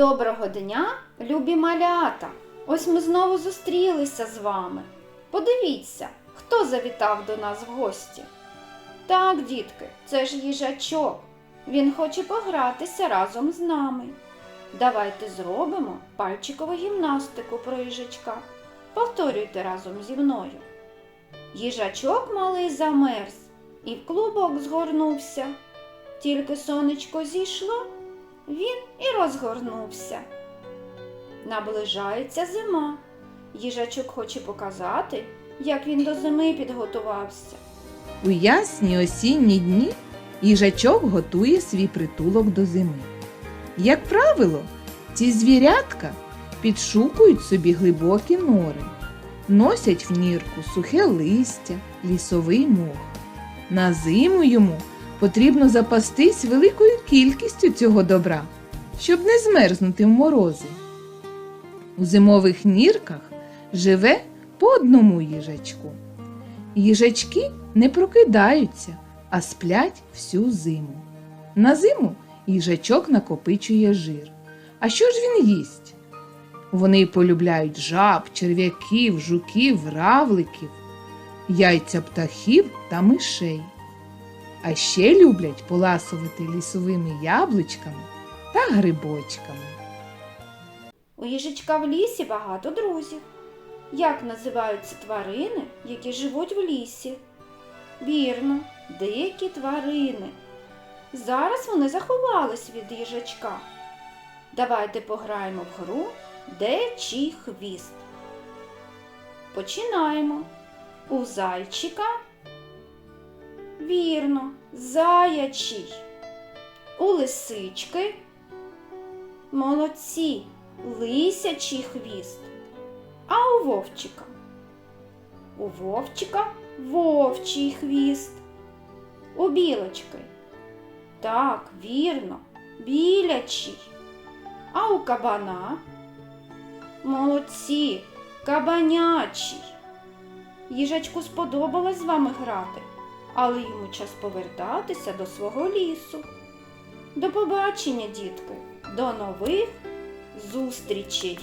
Доброго дня, любі малята! Ось ми знову зустрілися з вами. Подивіться, хто завітав до нас в гості. Так, дітки, це ж їжачок. Він хоче погратися разом з нами. Давайте зробимо пальчикову гімнастику про їжачка. Повторюйте разом зі мною. Їжачок малий замерз і в клубок згорнувся. Тільки сонечко зійшло, він і розгорнувся. Наближається зима. Їжачок хоче показати, як він до зими підготувався. У ясні осінні дні їжачок готує свій притулок до зими. Як правило, ці звірятка підшукують собі глибокі нори, носять в нірку сухе листя, лісовий мох. На зиму йому потрібно запастись великою кількістю цього добра, щоб не змерзнути в морози. У зимових нірках живе по одному їжачку. Їжачки не прокидаються, а сплять всю зиму. На зиму їжачок накопичує жир. А що ж він їсть? Вони полюбляють жаб, черв'яків, жуків, равликів, яйця птахів та мишей. А ще люблять поласувати лісовими яблучками та грибочками. У їжачка в лісі багато друзів. Як називаються тварини, які живуть в лісі? Вірно, дикі тварини. Зараз вони заховались від їжачка. Давайте пограємо в гру Де чий хвіст. Починаємо. У зайчика. Вірно, заячий. У лисички. Молодці, лисячий хвіст. А у вовчика? У вовчика вовчий хвіст. У білочки. Так, вірно, білячий. А у кабана? Молодці, кабанячий. Їжачку сподобалось з вами грати, але йому час повертатися до свого лісу. До побачення, дітки, до нових зустрічей!